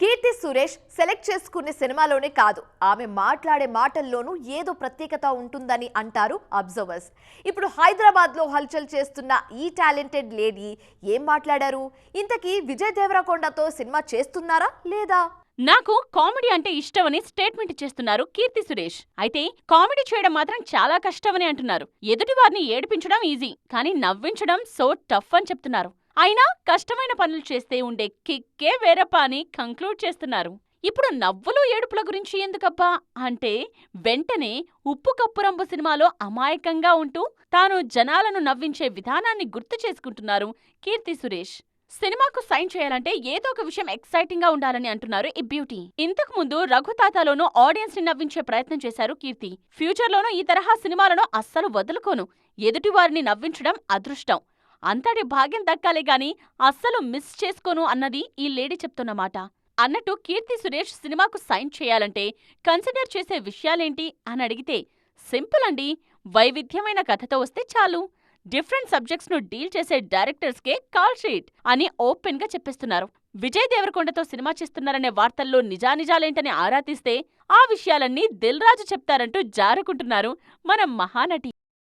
Keerthy Suresh select చేసుకునే సినిమాలోనే కాదు. ఆమె మాట్లాడే మాటల్లోనూ ఏదో ప్రత్యేకత ఉంటుందని అంటారు అబ్జర్వర్స్. ఇప్పుడు హైదరాబాద్లో హల్చల్ చేస్తున్న ఈ టాలెంటెడ్ లేడీ ఏం మాట్లాడారు? ఇంతకీ విజయ్ దేవరకొండతో సినిమా చేస్తున్నారా లేదా? నాకు కామెడీ అంటే ఇష్టమని స్టేట్మెంట్ చేస్తున్నారు కీర్తి సురేష్. అయితే కామెడీ చేయడం మాత్రం చాలా కష్టమని అంటున్నారు. ఎదుటి వారిని ఏడిపించడం ఈజీ కానీ నవ్వించడం సో టఫ్ అని చెప్తున్నారు. అయినా కష్టమైన పనులు చేస్తే ఉండే కిక్కే వేరప్ప అని కంక్లూడ్ చేస్తున్నారు. ఇప్పుడు నవ్వులు ఏడుపుల గురించి ఎందుకబ్బా? అంటే వెంటనే ఉప్పు కప్పురంబు సినిమాలో అమాయకంగా ఉంటూ తాను జనాలను నవ్వించే విధానాన్ని గుర్తు చేసుకుంటున్నారు కీర్తి సురేష్. సినిమాకు సైన్ చేయాలంటే ఏదో ఒక విషయం ఎక్సైటింగ్గా ఉండాలని అంటున్నారు ఈ బ్యూటీ. ఇంతకు ముందు రఘుతాతలోనూ ఆడియన్స్ని నవ్వించే ప్రయత్నం చేశారు కీర్తి. ఫ్యూచర్లోనూ ఈ తరహా సినిమాలను అస్సలు వదులుకోను. ఎదుటివారిని నవ్వించడం అదృష్టం. అంతటి భాగ్యం దక్కాలే గాని అస్సలు మిస్ చేసుకోను అన్నది ఈ లేడీ చెప్తున్నమాట. అన్నట్టు కీర్తి సురేష్ సినిమాకు సైన్ చేయాలంటే కన్సిడర్ చేసే విషయాలేంటి అని అడిగితే సింపుల్ అండి వైవిధ్యమైన కథతో వస్తే చాలు. డిఫరెంట్ సబ్జెక్ట్స్ను డీల్ చేసే డైరెక్టర్స్కే కాల్ షీట్ అని ఓపెన్గా చెప్పేస్తున్నారు. విజయ్ దేవరకొండతో సినిమా చేస్తున్నారనే వార్తల్లో నిజానిజాలేంటని ఆరా తీస్తే ఆ విషయాలన్నీ దిల్ రాజు చెప్తారంటూ జారుకుంటున్నారు మన మహానటి.